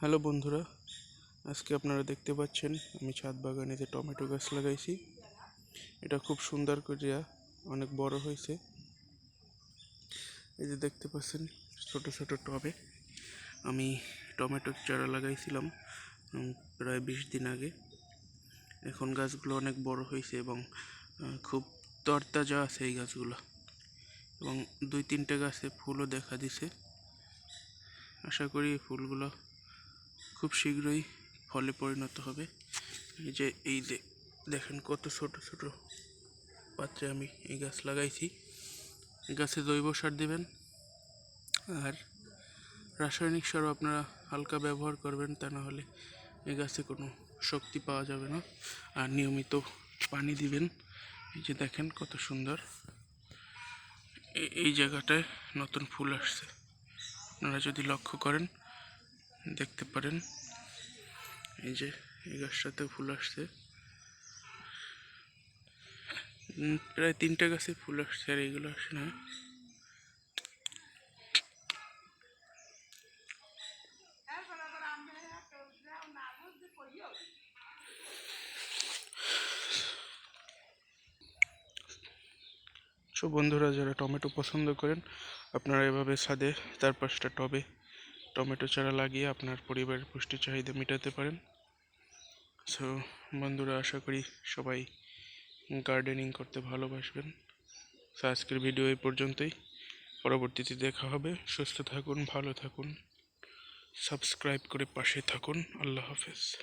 Hello বন্ধুরা, আজকে আপনারা দেখতে পাচ্ছেন আমি ছাদ বাগানেতে টমেটো গাছ লাগাইছি, এটা খুব সুন্দর করিয়া অনেক বড় হয়েছে। এই যে দেখতে পাচ্ছেন ছোট ছোট টবে, আমি টমেটোর চারা লাগাইছিলাম প্রায় বিশ দিন আগে। এখন গাছগুলো অনেক বড় হয়েছে এবং খুব তরতাজা আছে এই গাছগুলো। এবং দুই তিনটে গাছে ফুলও দেখা দিছে। আশা করি ফুলগুলো খুব শীঘ্রই ফলে পরিণত হবে। এই যে এই দেখেন কত ছোট ছোট পাত্রে আমি এই গাছ লাগাইছি। গাছে জৈব সার দেবেন। আর রাসায়নিক সারও আপনারা হালকা ব্যবহার করবেন, তা না হলে এই গাছে কোনো শক্তি পাওয়া যাবে না। আর নিয়মিত পানি দিবেন। এই যে দেখেন কত সুন্দর। এই জায়গাটায় নতুন ফুল আসছে। আপনারা যদি লক্ষ্য করেন দেখতে পারেন। এই যে, এই গাছটাতে ফুল আসছে। প্রায় তিনটা গাছে ফুল আসছে আর এইগুলো আসে না। সো বন্ধুরা, যারা টমেটো পছন্দ করেন, আপনারা এভাবে ছাদে চার পাঁচটা টবে টমেটো চারা লাগিয়ে আপনার পরিবারের পুষ্টি চাহিদা মেটাতে পারেন। সো বন্ধুরা, আশা করি সবাই গার্ডেনিং করতে ভালোবাসবেন। সো আজকের ভিডিও এই পর্যন্তই। পরবর্তীতে দেখা হবে। সুস্থ থাকুন, ভালো থাকুন। সাবস্ক্রাইব করে পাশে থাকুন। আল্লাহ হাফেজ।